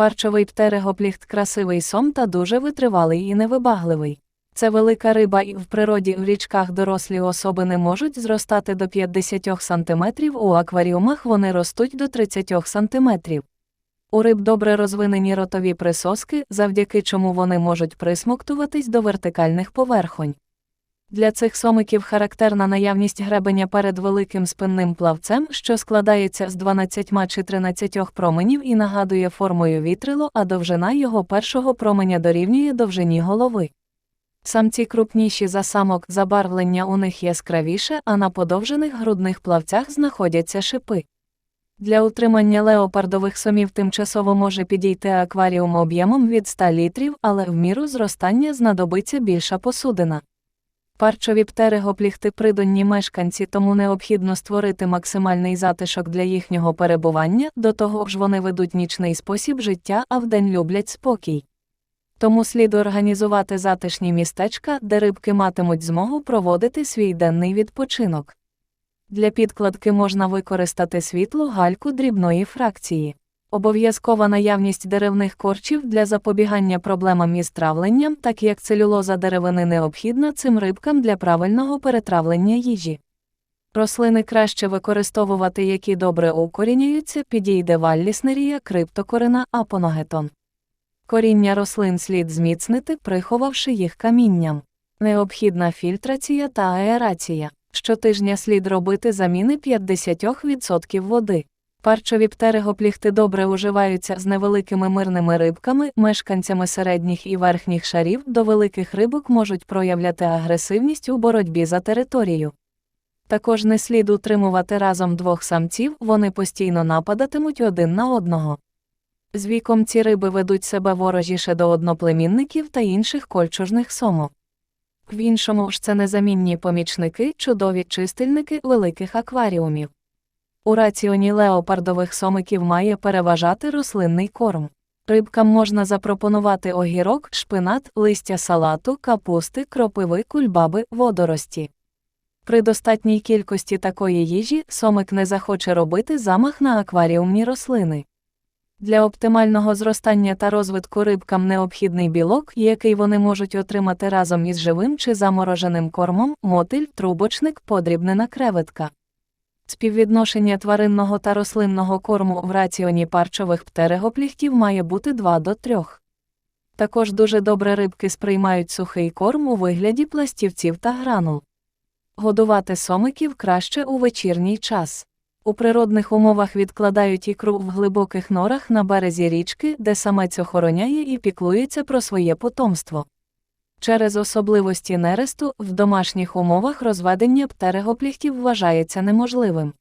Парчовий птерегопліхт красивий сом та дуже витривалий і невибагливий. Це велика риба і в природі в річках дорослі особини можуть зростати до 50 см, у акваріумах вони ростуть до 30 см. У риб добре розвинені ротові присоски, завдяки чому вони можуть присмоктуватись до вертикальних поверхонь. Для цих сомиків характерна наявність гребеня перед великим спинним плавцем, що складається з 12 чи 13 променів і нагадує формою вітрило, а довжина його першого променя дорівнює довжині голови. Самці крупніші за самок, забарвлення у них яскравіше, а на подовжених грудних плавцях знаходяться шипи. Для утримання леопардових сомів тимчасово може підійти акваріум об'ємом від 100 літрів, але в міру зростання знадобиться більша посудина. Парчові птерегопліхти придонні мешканці, тому необхідно створити максимальний затишок для їхнього перебування, до того ж вони ведуть нічний спосіб життя, а вдень люблять спокій. Тому слід організувати затишні містечка, де рибки матимуть змогу проводити свій денний відпочинок. Для підкладки можна використати світлу гальку дрібної фракції. Обов'язкова наявність деревних корчів для запобігання проблемам із травленням, так як целюлоза деревини необхідна цим рибкам для правильного перетравлення їжі. Рослини краще використовувати, які добре укорінюються, підійде валліснерія, криптокорина, апоногетон. Коріння рослин слід зміцнити, приховавши їх камінням. Необхідна фільтрація та аерація. Щотижня слід робити заміни 50% води. Парчові птерегопліхти добре уживаються з невеликими мирними рибками, мешканцями середніх і верхніх шарів до великих рибок можуть проявляти агресивність у боротьбі за територію. Також не слід утримувати разом двох самців, вони постійно нападатимуть один на одного. З віком ці риби ведуть себе ворожіше до одноплемінників та інших кольчужних сомов. В іншому ж це незамінні помічники, чудові чистильники великих акваріумів. У раціоні леопардових сомиків має переважати рослинний корм. Рибкам можна запропонувати огірок, шпинат, листя салату, капусти, кропиви, кульбаби, водорості. При достатній кількості такої їжі сомик не захоче робити замах на акваріумні рослини. Для оптимального зростання та розвитку рибкам необхідний білок, який вони можуть отримати разом із живим чи замороженим кормом, мотиль, трубочник, подрібнена креветка. Співвідношення тваринного та рослинного корму в раціоні парчових птерегопліхтів має бути 2 до 3. Також дуже добре рибки сприймають сухий корм у вигляді пластівців та гранул. Годувати сомиків краще у вечірній час. У природних умовах відкладають ікру в глибоких норах на березі річки, де самець охороняє і піклується про своє потомство. Через особливості нересту в домашніх умовах розведення птерегопліхтів вважається неможливим.